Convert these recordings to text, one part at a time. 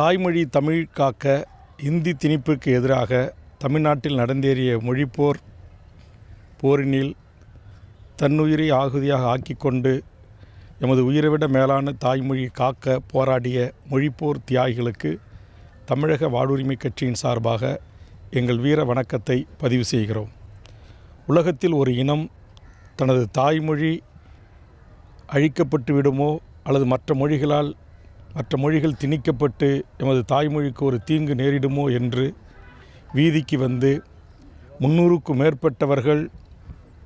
தாய்மொழி தமிழ் காக்க இந்தி திணிப்புக்கு எதிராக தமிழ்நாட்டில் நடந்தேறிய மொழிப்போர் போரினில் தன்னுயிரை ஆகுதியாக ஆக்கிக்கொண்டு எமது உயிரைவிட மேலான தாய்மொழி காக்க போராடிய மொழிப்போர் தியாகிகளுக்கு தமிழக வாடுரிமை கட்சியின் சார்பாக எங்கள் வீர வணக்கத்தை பதிவு செய்கிறோம். உலகத்தில் ஒரு இனம் தனது தாய்மொழி அழிக்கப்பட்டு விடுமோ அல்லது மற்ற மொழிகளால் மற்ற மொழிகள் திணிக்கப்பட்டு எமது தாய்மொழிக்கு ஒரு தீங்கு நேரிடுமோ என்று வீதிக்கு வந்து முன்னூறுக்கும் மேற்பட்டவர்கள்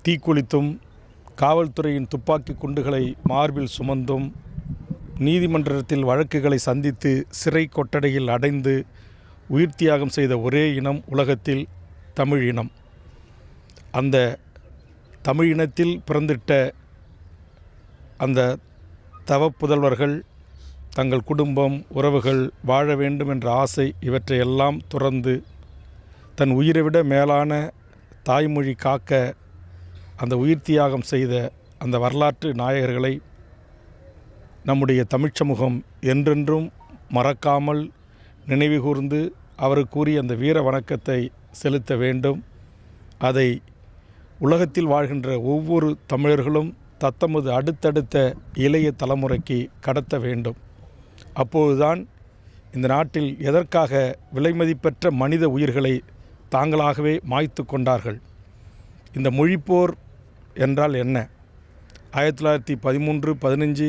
தீக்குளித்தும் காவல்துறையின் துப்பாக்கி குண்டுகளை மார்பில் சுமந்தும் நீதிமன்றத்தில் வழக்குகளை சந்தித்து சிறை கொட்டடையில் அடைந்து உயிர் தியாகம் செய்த ஒரே இனம் உலகத்தில் தமிழ் இனம். அந்த தமிழ் இனத்தில் பிறந்திட்ட அந்த தவப்புதல்வர்கள் தங்கள் குடும்பம் உறவுகள் வாழ வேண்டும் என்ற ஆசை இவற்றையெல்லாம் துறந்து தன் உயிரை விட மேலான தாய்மொழி காக்க அந்த உயிர் தியாகம் செய்த அந்த வரலாற்று நாயகர்களை நம்முடைய தமிழ் சமூகம் என்றென்றும் மறக்காமல் நினைவுகூர்ந்து அவருக்குரிய அந்த வீர வணக்கத்தை செலுத்த வேண்டும். அதை உலகத்தில் வாழ்கின்ற ஒவ்வொரு தமிழர்களும் தத்தமது அடுத்தடுத்த இளைய தலைமுறைக்கு கடத்த வேண்டும். அப்போதுதான் இந்த நாட்டில் எதற்காக விலைமதிப்பற்ற மனித உயிர்களை தாங்களாகவே மாய்த்து கொண்டார்கள்? இந்த மொழிப்போர் என்றால் என்ன? ஆயிரத்தி தொள்ளாயிரத்தி பதிமூன்று பதினஞ்சு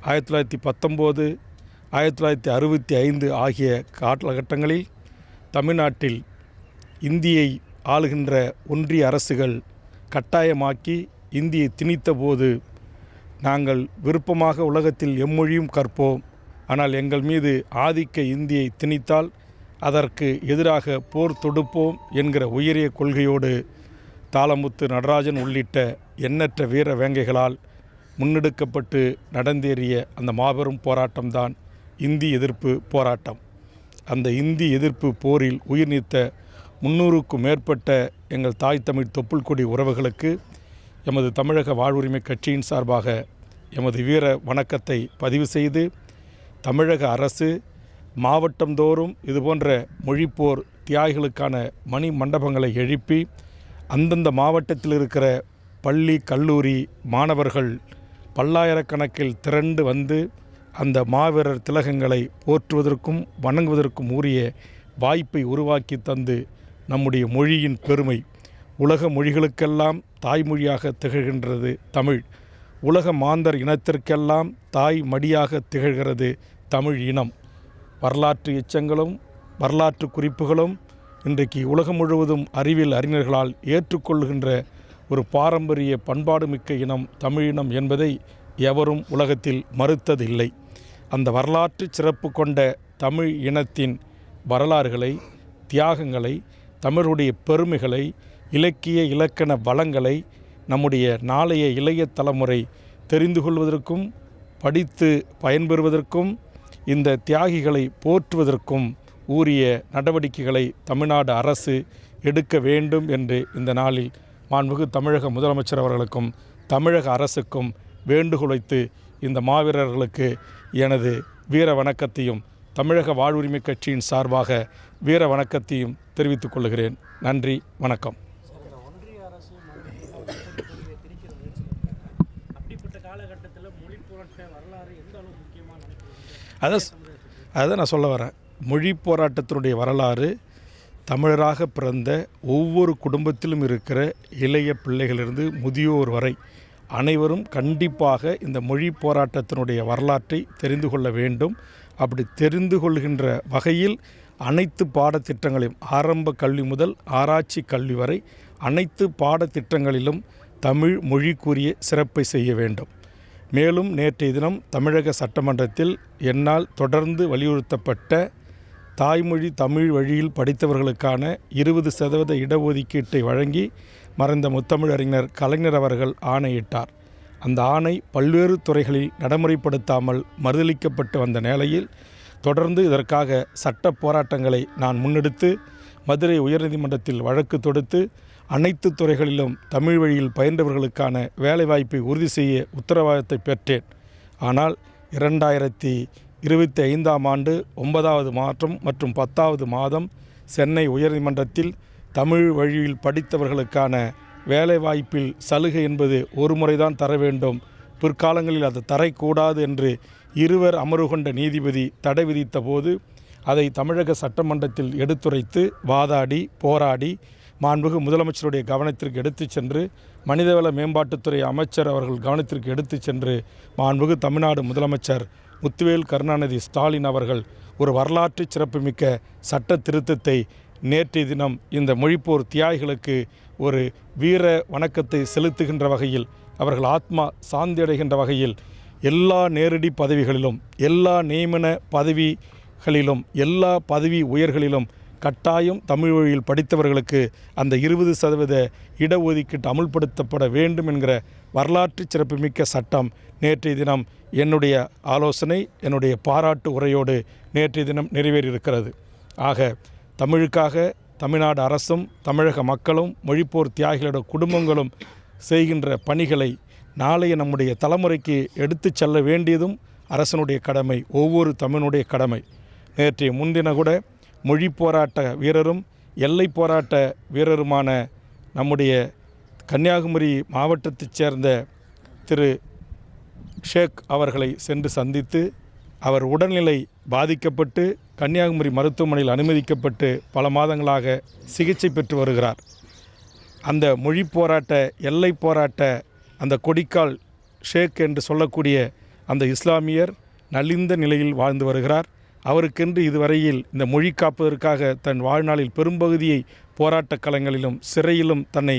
ஆயிரத்தி தொள்ளாயிரத்தி பத்தொம்போது ஆயிரத்தி தொள்ளாயிரத்தி அறுபத்தி ஐந்து ஆகிய காலகட்டங்களில் தமிழ்நாட்டில் இந்தியை ஆளுகின்ற ஒன்றிய அரசுகள் கட்டாயமாக்கி இந்தியை திணித்த போது நாங்கள் விருப்பமாக உலகத்தில் எம்மொழியும் கற்போம். ஆனால் எங்கள் மீது ஆதிக்க இந்தியை திணித்தால் அதற்கு எதிராக போர் தொடுப்போம் என்கிற உயரிய கொள்கையோடு தாளமுத்து நடராஜன் உள்ளிட்ட எண்ணற்ற வீர வேங்கைகளால் முன்னெடுக்கப்பட்டு நடந்தேறிய அந்த மாபெரும் போராட்டம்தான் இந்தி எதிர்ப்பு போராட்டம். அந்த இந்தி எதிர்ப்பு போரில் உயிர் நீத்த முன்னூறுக்கும் மேற்பட்ட எங்கள் தாய் தமிழ் தொப்புள் கொடி உறவுகளுக்கு எமது தமிழக வாழ்வுரிமை கட்சியின் சார்பாக எமது வீர வணக்கத்தை பதிவு செய்து தமிழக அரசு மாவட்டந்தோறும் இதுபோன்ற மொழிப்போர் தியாகிகளுக்கான மணி மண்டபங்களை எழுப்பி அந்தந்த மாவட்டத்தில் இருக்கிற பள்ளி கல்லூரி மாணவர்கள் பல்லாயிரக்கணக்கில் திரண்டு வந்து அந்த மாவீரர் திலகங்களை போற்றுவதற்கும் வணங்குவதற்கும் உரிய வாய்ப்பை உருவாக்கி தந்து நம்முடைய மொழியின் பெருமை உலக மொழிகளுக்கெல்லாம் தாய்மொழியாக திகழ்கின்றது தமிழ். உலக மாந்தர் இனத்திற்கெல்லாம் தாய் மடியாக திகழ்கிறது தமிழ் இனம். வரலாற்று எச்சங்களும் வரலாற்று குறிப்புகளும் இன்றைக்கு உலகம் முழுவதும் அறிவியல் அறிஞர்களால் ஏற்றுக்கொள்கின்ற ஒரு பாரம்பரிய பண்பாடு மிக்க இனம் தமிழ் இனம் என்பதை எவரும் உலகத்தில் மறுத்ததில்லை. அந்த வரலாற்று சிறப்பு கொண்ட தமிழ் இனத்தின் வரலாறுகளை தியாகங்களை தமிழுடைய பெருமைகளை இலக்கிய இலக்கண வளங்களை நம்முடைய நாளைய இளைய தலைமுறை தெரிந்து கொள்வதற்கும் படித்து பயன்பெறுவதற்கும் இந்த தியாகிகளை போற்றுவதற்கும் உரிய நடவடிக்கைகளை தமிழ்நாடு அரசு எடுக்க வேண்டும் என்று இந்த நாளில் மாண்புமிகு தமிழக முதலமைச்சர் அவர்களுக்கும் தமிழக அரசுக்கும் வேண்டுகோள் வைத்து இந்த மாவீரர்களுக்கு எனது வீர வணக்கத்தையும் தமிழக வாழ்வுரிமை கட்சியின் சார்பாக வீர வணக்கத்தையும் தெரிவித்துக் கொள்கிறேன். நன்றி வணக்கம் சார் இந்த ஒன்றிய அரசு மொழியை திணிக்கிற முயற்சி இருக்காங்க. அப்படிப்பட்ட காலகட்டத்தில் மொழி புரட்ட வரலாறு எந்த அளவு முக்கியமாக நினைக்கிறீங்க அதான் அதை நான் சொல்ல வரேன். மொழி போராட்டத்தினுடைய வரலாறு தமிழராக பிறந்த ஒவ்வொரு குடும்பத்திலும் இருக்கிற இளைய பிள்ளைகளிலிருந்து முதியோர் வரை அனைவரும் கண்டிப்பாக இந்த மொழி போராட்டத்தினுடைய வரலாற்றை தெரிந்து கொள்ள வேண்டும். அப்படி தெரிந்து கொள்கின்ற வகையில் அனைத்து பாடத்திட்டங்களையும் ஆரம்ப கல்வி முதல் ஆராய்ச்சி கல்வி வரை அனைத்து பாடத்திட்டங்களிலும் தமிழ் மொழிக்குரிய சிறப்பை செய்ய வேண்டும். மேலும் நேற்றைய தினம் தமிழக சட்டமன்றத்தில் என்னால் தொடர்ந்து வலியுறுத்தப்பட்ட தாய்மொழி தமிழ் வழியில் படித்தவர்களுக்கான இருபது சதவீத இடஒதுக்கீட்டை வழங்கி மறைந்த முத்தமிழறிஞர் கலைஞர் அவர்கள் ஆணையிட்டார். அந்த ஆணை பல்வேறு துறைகளில் நடைமுறைப்படுத்தாமல் மறுதளிக்கப்பட்டு வந்த நிலையில் தொடர்ந்து இதற்காக சட்ட போராட்டங்களை நான் முன்னெடுத்து மதுரை உயர்நீதிமன்றத்தில் வழக்கு தொடுத்து அனைத்து துறைகளிலும் தமிழ் வழியில் பயின்றவர்களுக்கான வேலைவாய்ப்பை உறுதி செய்ய உத்தரவாதத்தை பெற்றேன். ஆனால் இரண்டாயிரத்தி இருபத்தி ஐந்தாம் ஆண்டு ஒன்பதாவது மாற்றம் மற்றும் பத்தாவது மாதம் சென்னை உயர்நீதிமன்றத்தில் தமிழ் வழியில் படித்தவர்களுக்கான வேலைவாய்ப்பில் சலுகை என்பது ஒரு முறைதான் தர வேண்டும். பிற்காலங்களில் அது தரக்கூடாது என்று இருவர் அமர்வு கொண்ட நீதிபதி தடை விதித்த போது அதை தமிழக சட்டமன்றத்தில் எடுத்துரைத்து வாதாடி போராடி மாண்புகு முதலமைச்சருடைய கவனத்திற்கு எடுத்துச் சென்று மனிதவள மேம்பாட்டுத்துறை அமைச்சர் அவர்கள் கவனத்திற்கு எடுத்துச் சென்று மாண்புகு தமிழ்நாடு முதலமைச்சர் முத்துவேல் கருணாநிதி ஸ்டாலின் அவர்கள் ஒரு வரலாற்று சிறப்புமிக்க சட்ட திருத்தத்தை நேற்றைய தினம் இந்த மொழிப்போர் தியாகிகளுக்கு ஒரு வீர வணக்கத்தை செலுத்துகின்ற வகையில் அவர்கள் ஆத்மா சாந்தியடைகின்ற வகையில் எல்லா நேரடி பதவிகளிலும் எல்லா நியமன பதவிகளிலும் எல்லா பதவி உயர்களிலும் கட்டாயம் தமிழ் வழியில் படித்தவர்களுக்கு அந்த இருபது சதவீத இடஒதுக்கீட்டு அமுல்படுத்தப்பட வேண்டும் என்கிற வரலாற்று சிறப்புமிக்க சட்டம் நேற்றைய தினம் என்னுடைய ஆலோசனை என்னுடைய பாராட்டு உரையோடு நேற்றைய தினம் நிறைவேறியிருக்கிறது. ஆக தமிழுக்காக தமிழ்நாடு அரசும் தமிழக மக்களும் மொழிப்போர் தியாகிகளோட குடும்பங்களும் செய்கின்ற பணிகளை நாளைய நம்முடைய தலைமுறைக்கு எடுத்துச் செல்ல வேண்டியதும் அரசனுடைய கடமை ஒவ்வொரு தமிழனுடைய கடமை. நேற்றைய முன்தின கூட மொழி போராட்ட வீரரும் எல்லை போராட்ட வீரருமான நம்முடைய கன்னியாகுமரி மாவட்டத்தைச் சேர்ந்த திரு ஷேக் அவர்களை சென்று சந்தித்து அவர் உடல்நிலை பாதிக்கப்பட்டு கன்னியாகுமரி மருத்துவமனையில் அனுமதிக்கப்பட்டு பல மாதங்களாக சிகிச்சை பெற்று வருகிறார். அந்த மொழி போராட்ட எல்லை போராட்ட அந்த கொடிக்கால் ஷேக் என்று சொல்லக்கூடிய அந்த இஸ்லாமியர் நலிந்த நிலையில் வாழ்ந்து வருகிறார். அவருக்கென்று இதுவரையில் இந்த மொழி காப்பதற்காக தன் வாழ்நாளில் பெரும்பகுதியை போராட்டக் களங்களிலும் சிறையிலும் தன்னை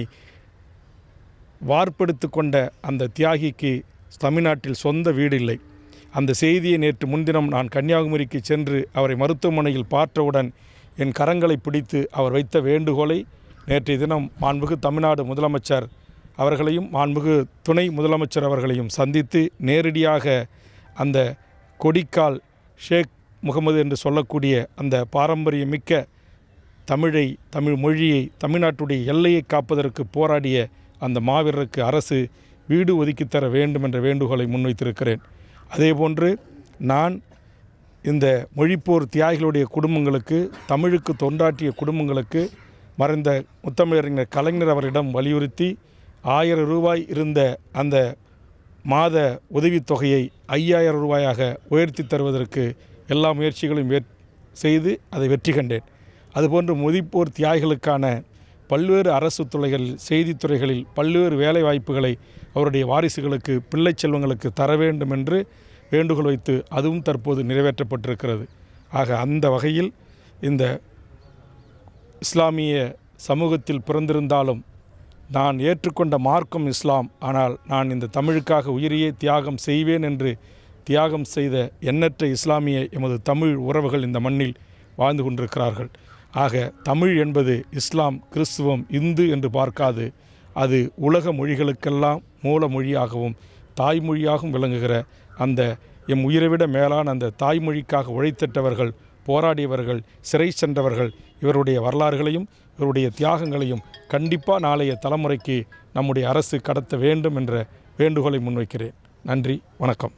வார்ப்படுத்து கொண்ட அந்த தியாகிக்கு தமிழ்நாட்டில் சொந்த வீடு இல்லை அந்த செய்தியை நேற்று முன்தினம் நான் கன்னியாகுமரிக்கு சென்று அவரை மருத்துவமனையில் பார்த்தவுடன் என் கரங்களை பிடித்து அவர் வைத்த வேண்டுகோளை நேற்றைய தினம் மாண்புகு தமிழ்நாடு முதலமைச்சர் அவர்களையும் மாண்புகு துணை முதலமைச்சர் அவர்களையும் சந்தித்து நேரடியாக அந்த கொடிக்கால் ஷேக் முகமது என்று சொல்லக்கூடிய அந்த பாரம்பரியமிக்க தமிழை தமிழ் மொழியை தமிழ்நாட்டுடைய எல்லையை காப்பதற்கு போராடிய அந்த மாவீரருக்கு அரசு வீடு ஒதுக்கித் தர வேண்டும் என்ற வேண்டுகோளை முன்வைத்திருக்கிறேன். அதேபோன்று நான் இந்த மொழிப்போர் தியாகிகளுடைய குடும்பங்களுக்கு தமிழுக்கு தொண்டாற்றிய குடும்பங்களுக்கு மறைந்த முத்தமிழறிஞர் கலைஞர் அவரிடம் வலியுறுத்தி ஆயிரம் ரூபாய் இருந்த அந்த மாத உதவித்தொகையை ஐயாயிரம் ரூபாயாக உயர்த்தி தருவதற்கு எல்லா முயற்சிகளையும் செய்து அதை வெற்றி கண்டேன். அதுபோன்று முதிப்போர் தியாகிகளுக்கான பல்வேறு அரசு துறைகளில் செய்தித்துறைகளில் பல்வேறு வேலை வாய்ப்புகளை அவருடைய வாரிசுகளுக்கு பிள்ளை செல்வங்களுக்கு தர வேண்டும் என்று வேண்டுகோள் வைத்து அதுவும் தற்போது நிறைவேற்றப்பட்டிருக்கிறது. ஆக அந்த வகையில் இந்த இஸ்லாமிய சமூகத்தில் பிறந்திருந்தாலும் நான் ஏற்றுக்கொண்ட மார்க்கம் இஸ்லாம். ஆனால் நான் இந்த தமிழுக்காக உயிரையே தியாகம் செய்வேன் என்று தியாகம் செய்த எண்ணற்ற இஸ்லாமிய எமது தமிழ் உறவுகள் இந்த மண்ணில் வாழ்ந்து கொண்டிருக்கிறார்கள். ஆக தமிழ் என்பது இஸ்லாம் கிறிஸ்துவம் இந்து என்று பார்க்காது. அது உலக மொழிகளுக்கெல்லாம் மூல மொழியாகவும் தாய்மொழியாகவும் விளங்குகிற அந்த எம் உயிரை விட மேலான அந்த தாய்மொழிக்காக உழைத்திட்டவர்கள் போராடியவர்கள் சிறை சென்றவர்கள் இவருடைய வரலாறுகளையும் இவருடைய தியாகங்களையும் கண்டிப்பாக நாளைய தலைமுறைக்கு நம்முடைய அரசு கடத்த வேண்டும் என்ற வேண்டுகோளை முன்வைக்கிறேன். நன்றி வணக்கம்.